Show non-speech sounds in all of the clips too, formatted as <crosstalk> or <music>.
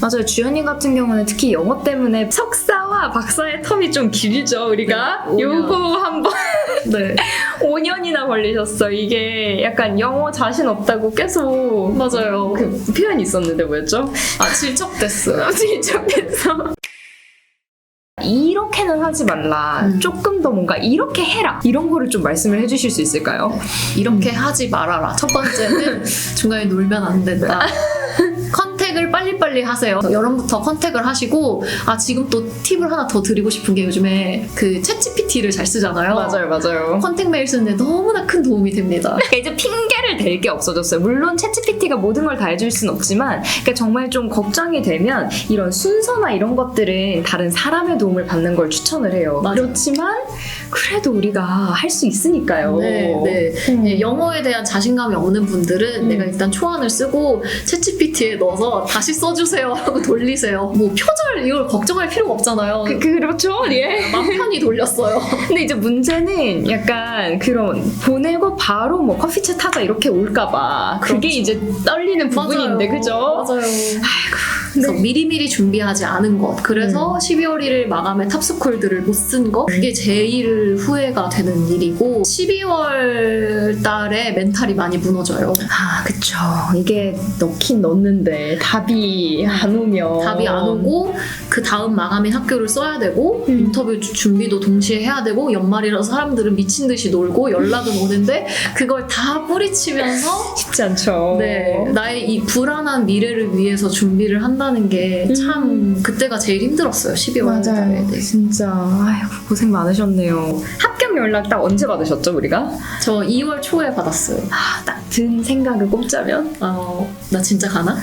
맞아요. 주연이 같은 경우는 특히 영어 때문에 석사와 박사의 텀이 좀 길죠, 우리가. 네, 오 년. 요거 한번 <laughs> 네. <laughs> 5년이나 걸리셨어. 이게 약간 영어 자신 없다고 계속 맞아요. 그 표현이 있었는데 뭐였죠? 아, 질척됐어요. <laughs> 질척했어. 이렇게는 하지 말라. 음. 조금 더 뭔가 이렇게 해라. 이런 거를 좀 말씀을 해주실 수 있을까요? 이렇게 하지 말아라. 첫 번째는 중간에 놀면 안 된다. 빨리빨리 하세요. 여름부터 컨택을 하시고 아 지금 또 팁을 하나 더 드리고 싶은 게 요즘에 그챗 GPT를 잘 쓰잖아요. 맞아요. 컨택 메일 쓰는데 너무나 큰 도움이 됩니다. 그러니까 이제 핑계를 댈 게 없어졌어요. 물론 챗GPT가 모든 걸 다 해줄 순 없지만, 그러니까 정말 좀 걱정이 되면 이런 순서나 이런 것들은 다른 사람의 도움을 받는 걸 추천을 해요. 맞아요. 그렇지만 그래도 우리가 할 수 있으니까요. 네, 네. 음. 예, 영어에 대한 자신감이 없는 분들은 음. 내가 일단 초안을 쓰고 챗GPT에 넣어서 다시 써주세요 하고 돌리세요. 뭐 표절 이걸 걱정할 필요가 없잖아요. 그, 그렇죠. 예. 맘 편히 돌렸어요. <laughs> 근데 이제 문제는 약간 그런 보내고 바로 뭐 커피챗 하자 이렇게 올까봐 그게 그렇죠. 이제 떨리는 부분인데 맞아요. 그죠? 맞아요. 그래서 미리미리 준비하지 않은 것. 그래서 12월 1일 마감에 탑스콜들을 못쓴 것. 그게 제일 후회가 되는 일이고 12월 달에 멘탈이 많이 무너져요. 아 그쵸 이게 넣긴 넣는데 답이 안 오면 답이 안 오고 그 다음 마감인 학교를 써야 되고 음. 인터뷰 주- 준비도 동시에 해야 되고 연말이라서 사람들은 미친 듯이 놀고 연락은 오는데 그걸 다 뿌리치면서 쉽지 않죠 네 나의 이 불안한 미래를 위해서 준비를 한다 는 게 참 그때가 제일 힘들었어요 12월 달에 음. 맞아요 네. 진짜 아이고 고생 많으셨네요 합격 연락 딱 언제 받으셨죠 우리가? 저 2월 초에 받았어요 아, 딱든 생각을 꼽자면 어, 나 진짜 가나? <laughs>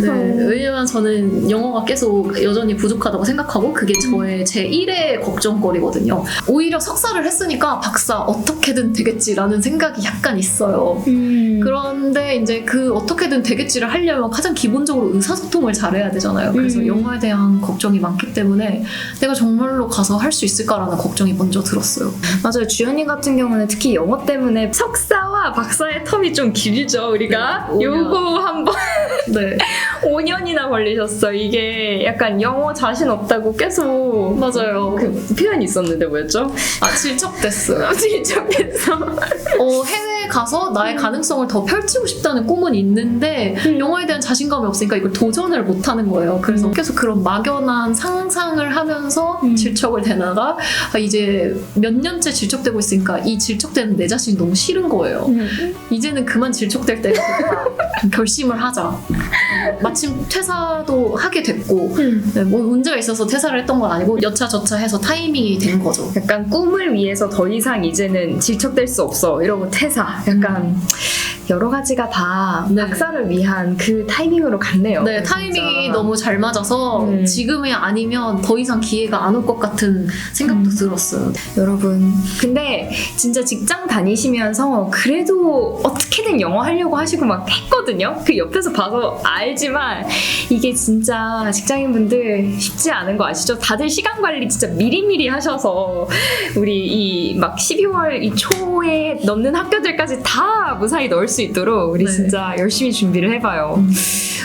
네, 음. 왜냐면 저는 영어가 계속 여전히 부족하다고 생각하고 그게 저의 제 1의 걱정거리거든요. 오히려 석사를 했으니까 박사 어떻게든 되겠지라는 생각이 약간 있어요. 음. 그런데 이제 그 어떻게든 되겠지를 하려면 가장 기본적으로 의사소통을 잘해야 되잖아요. 그래서 음. 영어에 대한 걱정이 많기 때문에 내가 정말로 가서 할 수 있을까라는 걱정이 먼저 들었어요. 맞아요. 주연이 같은 경우는 특히 영어 때문에 석사와 박사의 텀이 좀 길죠, 우리가. 네. 요거 한번 <laughs> 네, <laughs> 5년이나 걸리셨어. 이게 약간 영어 자신 없다고 계속 맞아요. 그 표현이 있었는데 뭐였죠? 아 질척됐어요. <laughs> 질척했어. 어, 해외에 가서 나의 가능성을 더 펼치고 싶다는 꿈은 있는데 영어에 대한 자신감이 없으니까 이걸 도전을 못 하는 거예요. 그래서 음. 계속 그런 막연한 상상을 하면서 음. 질척을 대다가 아, 이제 몇 년째 질척대고 있으니까 이 질척대는 내 자신이 너무 싫은 거예요. 이제는 그만 질척될 때가. <laughs> 결심을 하자. 마침 퇴사도 하게 됐고 네, 뭐 문제가 있어서 퇴사를 했던 건 아니고 여차저차 해서 타이밍이 된 거죠. 약간 꿈을 위해서 더 이상 이제는 질척될 수 없어. 이러고 퇴사. 약간 여러 가지가 다 네. 박사를 위한 그 타이밍으로 갔네요. 네. 타이밍이 너무 잘 맞아서 음. 지금이 아니면 더 이상 기회가 안 올 것 같은 생각도 음. 들었어요. 여러분 근데 진짜 직장 다니시면서 그래도 어떻게든 영어 하려고 하시고 막 했거든요 그 옆에서 봐서 알지만 이게 진짜 직장인분들 쉽지 않은 거 아시죠 다들 시간 관리 진짜 미리미리 하셔서 우리 이 막 12월 이 초에 넣는 학교들까지 다 무사히 넣을 수 있도록 우리 네. 진짜 열심히 준비를 해봐요 음.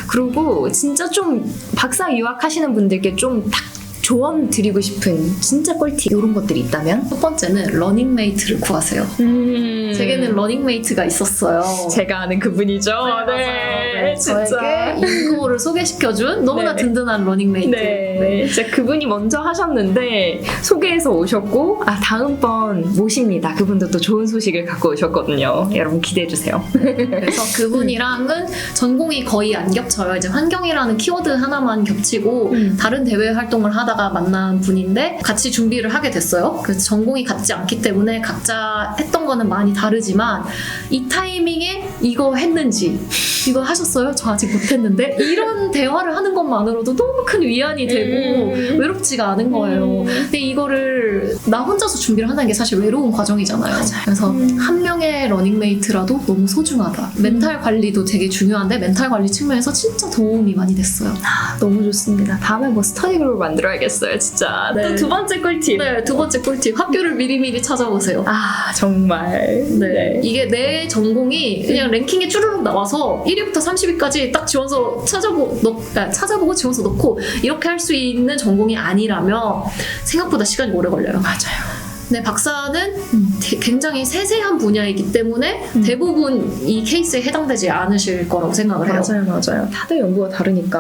그리고 진짜 좀 박사 유학하시는 분들께 좀 딱 조언 드리고 싶은 진짜 꿀팁 이런 것들이 있다면? 첫 번째는 러닝메이트를 구하세요. 음. 제게는 러닝메이트가 있었어요. 제가 아는 그분이죠. 맞아요. 네, 저에게 인고를 소개시켜준 너무나 네. 든든한 러닝메이트. 네, 진짜 그분이 먼저 하셨는데 소개해서 오셨고 아 다음번 모십니다. 그분도 또 좋은 소식을 갖고 오셨거든요. 여러분 기대해 주세요. 그래서 그분이랑은 전공이 거의 안 겹쳐요. 이제 환경이라는 키워드 하나만 겹치고 음. 다른 대외 활동을 하다 가 만난 분인데 같이 준비를 하게 됐어요. 그래서 전공이 같지 않기 때문에 각자 했던 거는 많이 다르지만 이 타이밍에 이거 했는지 이거 하셨어요? 저 아직 못했는데 이런 <laughs> 대화를 하는 것만으로도 너무 큰 위안이 되고 음. 외롭지가 않은 거예요. 근데 이거를 나 혼자서 준비를 한다는 게 사실 외로운 과정이잖아요. 그래서 음. 한 명의 러닝메이트라도 너무 소중하다. 멘탈 관리도 되게 중요한데 멘탈 관리 측면에서 진짜 도움이 많이 됐어요. 너무 좋습니다. 다음에 뭐 스터디 그룹 만들어야겠다. 알겠어요, 진짜. 네. 또 두 번째 꿀팁. 네, 두 번째 꿀팁. 학교를 미리미리 찾아보세요. 아, 정말. 네. 이게 내 전공이 그냥 랭킹에 쭈르륵 나와서 1위부터 30위까지 딱 지원서 찾아보, 넣, 아, 찾아보고 지원서 넣고 이렇게 할 수 있는 전공이 아니라면 생각보다 시간이 오래 걸려요. 맞아요. 네, 박사는 되- 굉장히 세세한 분야이기 때문에 음. 대부분 이 케이스에 해당되지 않으실 거라고 생각을 해요. 맞아요, 맞아요. 다들 연구가 다르니까.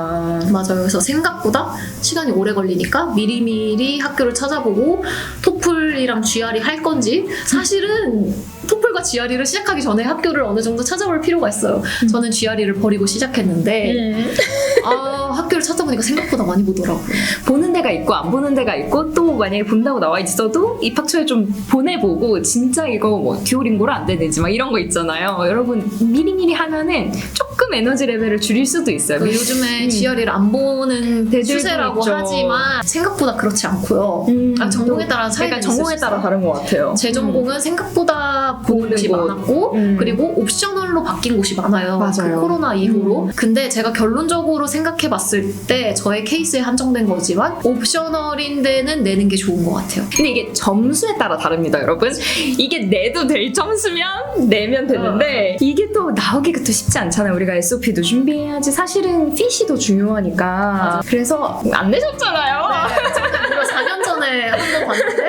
맞아요. 그래서 생각보다 시간이 오래 걸리니까 미리미리 학교를 찾아보고 토플이랑 GRE 할 건지 사실은 토플과 GRE를 시작하기 전에 학교를 어느 정도 찾아볼 필요가 있어요. 저는 GRE를 버리고 시작했는데 음. 아 학교를 찾아보니까 생각보다 많이 보더라고요. 보는 데가 있고 안 보는 데가 있고 또 만약에 본다고 나와 있어도 입학처에 좀 보내보고 진짜 이거 뭐 듀오링고로 안 되는지 막 이런 거 있잖아요. 여러분 미리미리 하면은 조금 에너지 레벨을 줄일 수도 있어요. 그 요즘에 음. GRE를 안 보는 추세라고 있죠. 하지만 생각보다 그렇지 않고요. 음, 아, 전공에 또 따라 차이가 전공에 따라. 다른 것 같아요. 제 전공은 생각보다 보는 곳이 곳. 많았고 음. 그리고 옵셔널로 바뀐 곳이 많아요. 맞아요. 그 코로나 이후로. 음. 근데 제가 결론적으로 생각해 봤을 때 저의 케이스에 한정된 거지만 옵셔널인 데는 내는 게 좋은 것 같아요. 근데 이게 점수에 따라 다릅니다, 여러분. 이게 내도 될 점수면 내면 되는데 이게 또 나오기가 또 쉽지 않잖아요. 우리가 SOP도 준비해야지. 사실은 피시도 중요하니까. 그래서 안 내셨잖아요. 무려 4년 전에 한 번 봤는데 그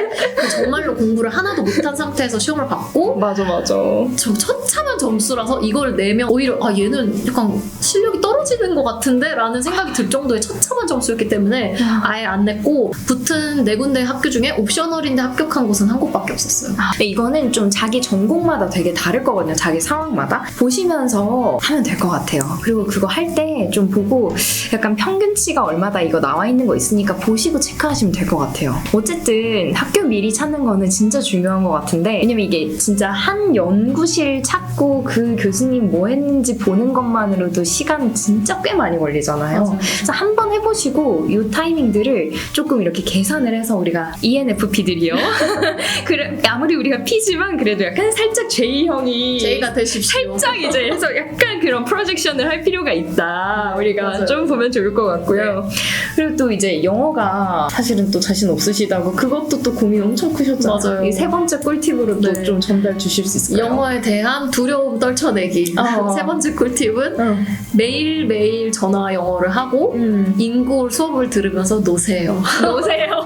정말로 공부를 하나도 못한 상태에서 시험을 받고 맞아, 맞아. 저 처참한 점수라서 이걸 내면 오히려 아 얘는 약간 실력이 떨어지는 것 같은데 라는 생각이 들 정도의 처참한 점수였기 때문에 아예 안 냈고 붙은 네 군데 학교 중에 옵셔널인데 합격한 곳은 한 곳밖에 없었어요. 근데 이거는 좀 자기 전공마다 되게 다를 거거든요. 자기 상황마다. 보시면서 하면 될 것 같아요. 그리고 그거 할 때 좀 보고 약간 평균치가 얼마다 이거 나와 있는 거 있으니까 보시고 체크하시면 될 것 같아요. 어쨌든 학교 미리 찾는 거는 진짜 중요한 것 같은데 왜냐면 이게 진짜 한 연구실 찾고 그 교수님 뭐 했는지 보는 것만으로도 시간 진짜 꽤 많이 걸리잖아요. 그래서 한 번 해보시고 이 타이밍들을 조금 이렇게 계산을 해서 우리가 ENFP들이요. <laughs> 그래, 아무리 우리가 P지만 그래도 약간 살짝 J형이 J가 되십시오. 살짝 이제 해서 약간 그런 프로젝션을 할 필요가 있다. 우리가 맞아요. 좀 보면 좋을 것 같고요. 그리고 또 이제 영어가 사실은 또 자신 없으시다고 그것도 또 고민 엄청 크셨잖아요. 맞아요. 이 세 번째 꿀팁으로 또 네. 좀 전달 주실 수 있을까요? 영어에 대한 두려움 떨쳐내기. 어. <laughs> 세 번째 꿀팁은 응. 매일매일 전화 영어를 하고 음. 인구 수업을 들으면서 노세요. 노세요.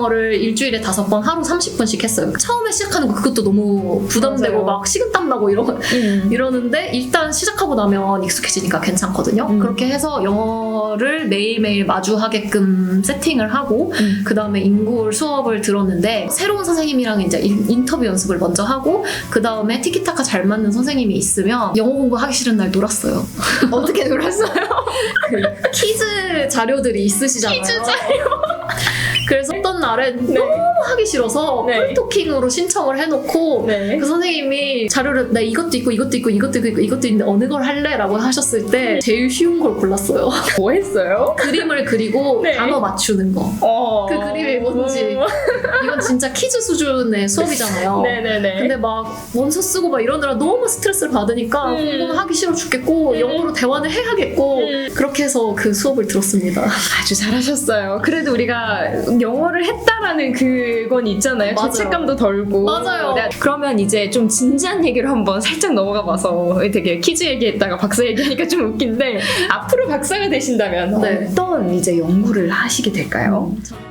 영어를 일주일에 다섯 번 하루 30분씩 했어요. 처음에 시작하는 거 그것도 너무 부담되고 맞아요. 막 식은땀 나고 이러, 음. 이러는데 일단 시작하고 나면 익숙해지니까 괜찮거든요. 음. 그렇게 해서 영어를 매일매일 마주하게끔 세팅을 하고 음. 그 다음에 인구를 수업을 들었는데 새로운 선생님이랑 이제 인- 인터뷰 연습을 먼저 하고 그 다음에 티키타카 잘 맞는 선생님이 있으면 영어 공부하기 싫은 날 놀았어요. <laughs> 어떻게 놀았어요? 그 퀴즈 자료들이 있으시잖아요. 퀴즈 그래서 어떤 날엔 네. 너무 하기 싫어서 네. 풀토킹으로 신청을 해놓고 네. 그 선생님이 자료를 나 이것도 있고 이것도 있고 이것도 있고 이것도 있는데 어느 걸 할래? 라고 하셨을 때 제일 쉬운 걸 골랐어요. <laughs> 뭐 했어요? 그림을 그리고 네. 단어 맞추는 거. 어. 그 그림이 뭔지. <laughs> 이건 진짜 퀴즈 수준의 수업이잖아요. 네네네. 근데 막 원서 쓰고 막 이러느라 너무 스트레스를 받으니까 음. 공부는 하기 싫어 죽겠고 음. 영어로 대화는 해야겠고 음. 그렇게 해서 그 수업을 들었습니다. 아주 잘하셨어요. 그래도 우리가 영어를 했다라는 그건 있잖아요. 맞아요. 죄책감도 덜고. 맞아요. 네, 그러면 이제 좀 진지한 얘기로 한번 살짝 넘어가 봐서 되게 퀴즈 얘기했다가 박사 얘기하니까 좀 웃긴데 앞으로 박사가 되신다면 네. 어떤 이제 연구를 하시게 될까요? 저는